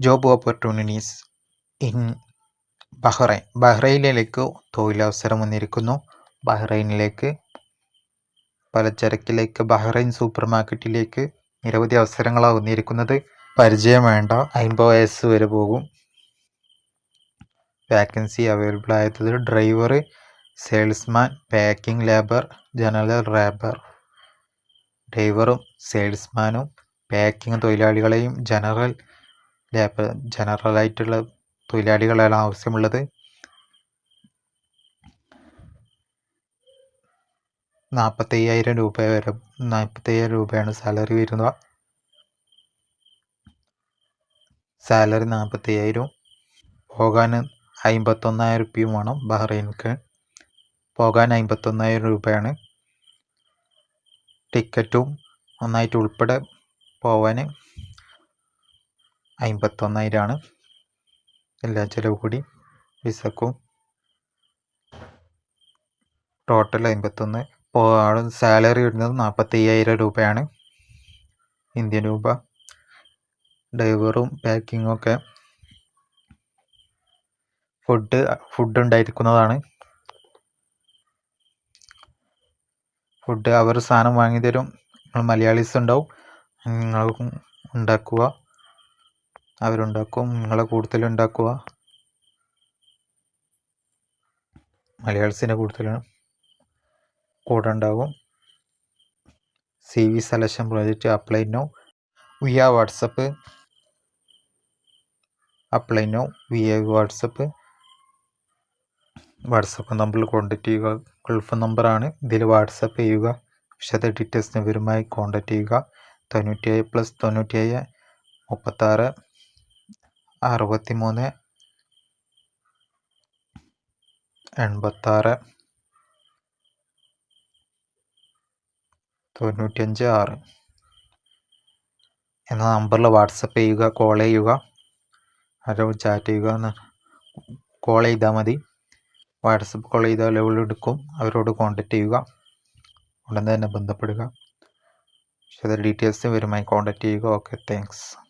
Job opportunities in Bahrain ബഹ്റൈനിലേക്ക് തൊഴിലവസരം വന്നിരിക്കുന്നു. ബഹ്റൈനിലേക്ക് പലചരക്കിലേക്ക് ബഹ്റൈൻ സൂപ്പർ മാർക്കറ്റിലേക്ക് നിരവധി അവസരങ്ങളാണ് വന്നിരിക്കുന്നത്. പരിചയം വേണ്ട. അൻപത് വയസ്സ് വരെ പോകും. വാക്കൻസി അവൈലബിൾ ആയത് driver salesman packing labour general labour ഡ്രൈവറും സെയിൽസ്മാനും പാക്കിംഗ് തൊഴിലാളികളെയും ജനറൽ ലേബർ ജനറലായിട്ടുള്ള തൊഴിലാളികളാണ് ആവശ്യമുള്ളത്. നാൽപ്പത്തയ്യായിരം രൂപ വരെ നാൽപ്പത്തയ്യായിരം രൂപയാണ് സാലറി വരുന്നത്. സാലറി നാൽപ്പത്തയ്യായിരം പോകാൻ അമ്പത്തൊന്നായിരം രൂപയും വേണം ബഹ്റൈനിക്ക് പോകാൻ അമ്പത്തൊന്നായിരം രൂപയാണ്. ടിക്കറ്റും ഒന്നായിട്ട് ഉൾപ്പെടെ പോവാൻ അമ്പത്തൊന്നായിരമാണ് എല്ലാ ചിലവ് കൂടി വിസക്കും. ടോട്ടൽ അമ്പത്തൊന്ന് ഇപ്പോൾ സാലറി വരുന്നത് നാൽപ്പത്തയ്യായിരം രൂപയാണ്. ഇന്ത്യൻ രൂപ. ഡ്രൈവറും പാക്കിങ്ങും ഒക്കെ ഫുഡ് ഫുഡ് ഉണ്ടായിരിക്കുന്നതാണ്. ഫുഡ് അവർ സാധനം വാങ്ങി തരും നിങ്ങൾ മലയാളീസ് ഉണ്ടാവും. നിങ്ങൾ ഉണ്ടാക്കുക. അവരുണ്ടാക്കും നിങ്ങളെ കൂടുതലുണ്ടാക്കുക. മലയാളീസിന്റെ കൂടുതൽ കൂടെ ഉണ്ടാകും C V selection project apply now. Via WhatsApp apply now. Via WhatsApp WhatsApp നമ്പറിൽ കോൺടാക്റ്റ് ചെയ്യുക. ഗൾഫ് നമ്പറാണ്. ഇതിൽ വാട്സപ്പ് ചെയ്യുക. വിശദ ഡീറ്റെയിൽസിന് വിവരമായി കോൺടാക്റ്റ് ചെയ്യുക. തൊണ്ണൂറ്റേഴ് പ്ലസ് തൊണ്ണൂറ്റേഴ് മുപ്പത്താറ് അറുപത്തി മൂന്ന് എൺപത്താറ് തൊണ്ണൂറ്റഞ്ച് ആറ്. എന്ന നമ്പറിൽ വാട്സപ്പ് ചെയ്യുക കോൾ ചെയ്യുക അവരോട് ചാറ്റ് ചെയ്യുക എന്ന് കോൾ ചെയ്താൽ മതി. വാട്സപ്പ് കോൾ ചെയ്താൽ എടുക്കും. അവരോട് കോൺടാക്റ്റ് ചെയ്യുക. ഉടനെ തന്നെ ബന്ധപ്പെടുക. വിശദ ഡീറ്റെയിൽസ് വരുമായി കോൺടാക്റ്റ് ചെയ്യുക. Okay thanks.